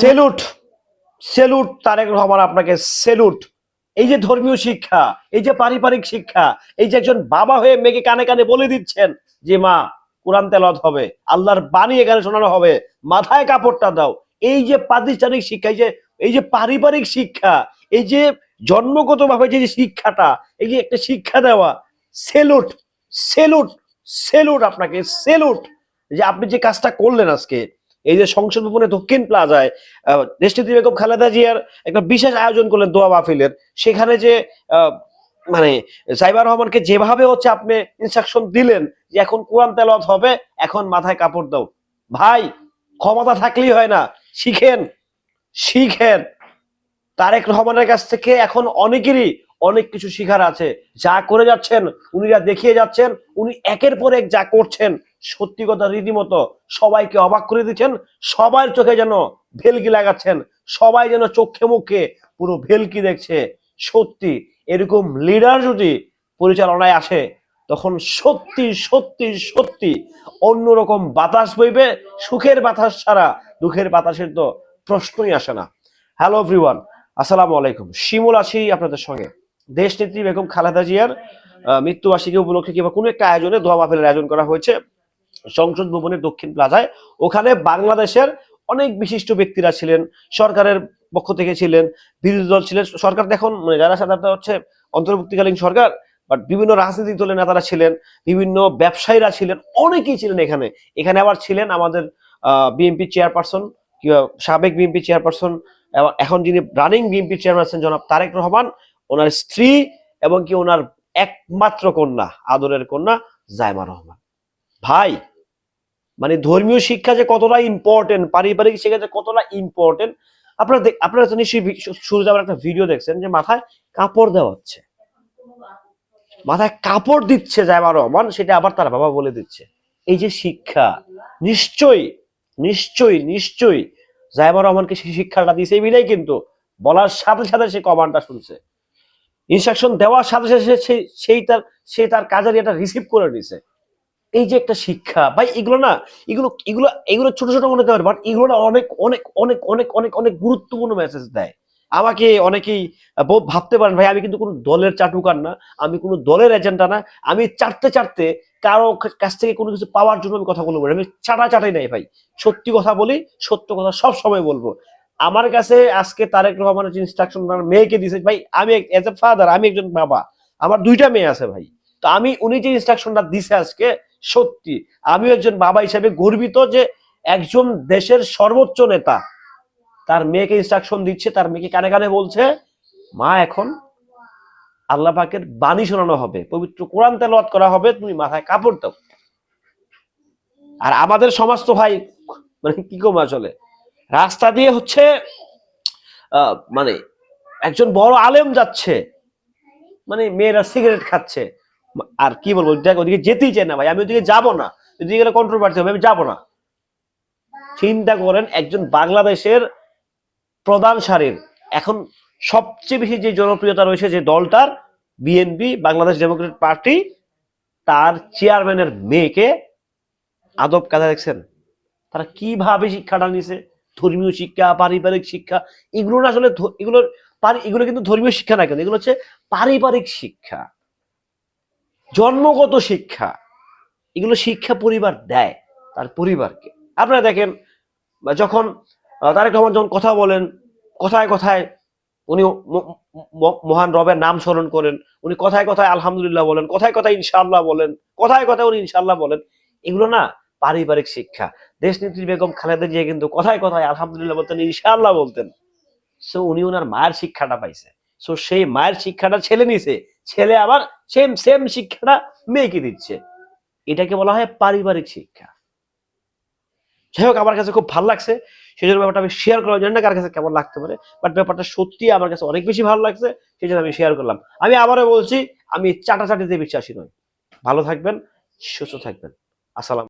Salute salute Tarique Rahman আপনাকে salute. এই যে ধর্মীয় শিক্ষা, এই যে পারিবারিক শিক্ষা, এই যে একজন বাবা হয়ে মেয়েকে কানে কানে বলে দিচ্ছেন যে, মা, কোরআন তেলত হবে, আল্লাহর বাণী এখানে শোনানো হবে, মাথায় কাপড়টা দাও। এই যে প্রাতিষ্ঠানিক শিক্ষা, এই যে এই যে পারিবারিক শিক্ষা, এই যে জন্মগত ভাবে যে শিক্ষাটা, এই যে একটা শিক্ষা দেওয়া, সেলুট সেলুট সেলুট আপনাকে, সেলুট। যে আপনি যে কাজটা করলেন আজকে এই যে সংসদ ভবনে দক্ষিণ প্লাজায় দেশটিতে বেগম খালেদা জিয়ার একটা বিশেষ আয়োজন করলেন দোয়া মাহফিলের, সেখানে যে মানে সাইবার রহমানকে যেভাবে হচ্ছে আপনি ইনস্ট্রাকশন দিলেন যে এখন কোরআন তেলাওয়াত হবে, এখন মাথায় কাপড় দাও। ভাই, ক্ষমতা থাকলেই হয় না, শিখেন শিখেন। তারেক রহমানের কাছ থেকে এখন অনেকেরই অনেক কিছু শিখার আছে। যা করে যাচ্ছেন, উনি যা দেখিয়ে যাচ্ছেন, উনি একের পর এক যা করছেন, সত্যি কথা রীতিমতো সবাইকে অবাক করে দিচ্ছেন। সবার চোখে যেন ভেলকি লাগাচ্ছেন, সবাই যেন চোখে মুখে পুরো ভেলকি দেখছে। সত্যি, এরকম লিডার যদি পরিচালনায় আসে, তখন সত্যি সত্যি সত্যি অন্যরকম বাতাস বইবে। সুখের বাতাস ছাড়া দুঃখের বাতাসের তো প্রশ্নই আসে না। হ্যালো এভরিওয়ান আসসালামু আলাইকুম। শিমুল আছি আপনাদের সঙ্গে। দেশ নেত্রী বেগম খালেদা জিয়ার মৃত্যুবার্ষিকী উপলক্ষে কিংবা কোনো একটা আয়োজনে দোয়া মাহফিলের আয়োজন করা হয়েছে সংসদ ভবনের দক্ষিণ প্লাজায়। ওখানে বাংলাদেশের অনেক বিশিষ্ট ব্যক্তিরা ছিলেন, সরকারের পক্ষ থেকে ছিলেন, বিরোধী দল ছিলেন। সরকার দেখুন মানে যারা সাধারণত হচ্ছে অন্তর্বর্তীকালীন সরকার বাট বিভিন্ন রাজনৈতিক দলের নেতারা ছিলেন, বিভিন্ন ব্যবসায়ীরা ছিলেন, অনেকেই ছিলেন এখানে। এখানে আবার ছিলেন আমাদের বিএনপি চেয়ারপারসন সাবেক বিএনপি চেয়ারপারসন এখন যিনি রানিং বিএনপি আছেন জনাব তারেক রহমান। ওনার স্ত্রী এবং কি ওনার একমাত্র কন্যা, আদরের কন্যা জায়মা রহমান। ভাই মানে ধর্মীয় শিক্ষা যে কতটা ইম্পর্টেন্ট পারিবারিক শিক্ষা যে কতটা ইম্পর্টেন্ট আপনারা আপনারা নিশ্চয়ই ভি- শু- আবার একটা ভিডিও দেখছেন যে মাথায় কাপড় দেওয়া হচ্ছে। মাথায় কাপড় দিচ্ছে জায়মা রহমান, সেটা আবার তার বাবা বলে দিচ্ছে। এই যে শিক্ষা, নিশ্চয়ই নিশ্চয়ই নিশ্চয়ই জায়মা রহমানকে সেই শিক্ষাটা দিয়েছে, এই বিধায় কিন্তু বলার সাথে সাথে সে কমান্ডটা শুনছে। ইনস্ট্রাকশন দেওয়ার সাথে সাথে সেই তার সে তার কাজের এটা রিসিভ করে নিছে। এই যে একটা শিক্ষা, ভাই এগুলো না, এগুলো এগুলো এগুলো ছোট ছোট মনে হতে বাট এগুলো অনেক অনেক অনেক অনেক অনেক অনেক গুরুত্বপূর্ণ মেসেজ দেয়। আমাকে অনেকেই ভাবতে পারেন, ভাই আমি কিন্তু কোনো দলের চাটুকার না, আমি কোনো দলের এজেন্ডা না, আমি চাটতে চাটতে কারও কাছ থেকে কোনো কিছু পাওয়ার জন্য আমি কথাগুলো বলি আমি চাটা চাটাই নাই ভাই। সত্যি কথা বলি, সত্য কথা সব সময় বলব। আমার কাছে আজকে তারেক রহমানের যে ইনস্ট্রাকশন মেয়েকে দিয়েছে, ভাই, আমি এজ এ ফাদার আমি একজন বাবা, আমার দুইটা মেয়ে আছে ভাই। তো আমি, উনি যে ইনস্ট্রাকশনটা দিছে আজকে, সত্যি আমি একজন বাবা হিসেবে গর্বিত যে একজন দেশের সর্বোচ্চ নেতা, তার মেয়েকে ইনস্ট্রাকশন দিচ্ছে, তার মেয়েকে কানে কানে বলছে, মা, এখন আল্লাহ পাকের বাণী শোনানো হবে, পবিত্র কোরআন তেলাওয়াত করা হবে, তুমি মাথায় কাপড় দাও। আর আমাদের সমাজ তো ভাই মানে কি কম আসলে? রাস্তা দিয়ে হচ্ছে মানে একজন বড় আলেম যাচ্ছে মানে মেয়েরা সিগারেট খাচ্ছে। আর কি বলব ওদিকে যেতেই চায় না ভাই, আমি ওদিকে যাব না। ওদিকে গেলে কন্ট্রোভার্সি হবে, আমি যাব না। চিন্তা করেন, একজন বাংলাদেশের প্রধান সারির, এখন সবচেয়ে বেশি যে জনপ্রিয়তা রয়েছে যে দলটার, বিএনপি, বাংলাদেশ ডেমোক্রেট পার্টি তার চেয়ারম্যানের মেয়েকে আদব কাদা দেখছেন। তারা কীভাবে শিক্ষাটা নিছে ধর্মীয় শিক্ষা, পারিবারিক শিক্ষা এগুলো না আসলে এগুলোর এগুলো কিন্তু ধর্মীয় শিক্ষা না কেন? এগুলো হচ্ছে পারিবারিক শিক্ষা, জন্মগত শিক্ষা। এগুলো শিক্ষা পরিবার দেয় তার পরিবারকে। আপনারা দেখেন যখন তারেক রহমান যখন কথা বলেন, কথায় কথায় উনি মহান রবের নাম স্মরণ করেন, উনি কথায় কথায় আলহামদুলিল্লাহ বলেন, কথায় কথায় ইনশাল্লাহ বলেন, কথায় কথায় উনি ইনশাল্লাহ বলেন, এগুলো না পারিবারিক শিক্ষা। দেশ নেত্রী বেগম খালেদা জিয়া কিন্তু কথায় কথায় আলহামদুলিল্লাহ বলতেন, ইনশাআল্লাহ বলতেন। সো উনি ওনার মায়ের শিক্ষাটা পাইছে। সো সেই মায়ের শিক্ষাটা ছেলে নিছে, ছেলে আবার সেম সেম শিক্ষাটা মেয়েকে দিচ্ছে। এটাকে বলা হয় পারিবারিক শিক্ষা। যাই হোক, আমার কাছে খুব ভালো লাগছে। সেই জন্য ব্যাপারটা আমি শেয়ার করার জন্য কার কাছে কেমন লাগতে পারে বাট ব্যাপারটা সত্যি আমার কাছে অনেক বেশি ভালো লাগছে সেই জন্য আমি শেয়ার করলাম। আমি আবারও বলছি, আমি চাটাচাটিতে বিশ্বাসী নই। ভালো থাকবেন, সুস্থ থাকবেন। আসসালাম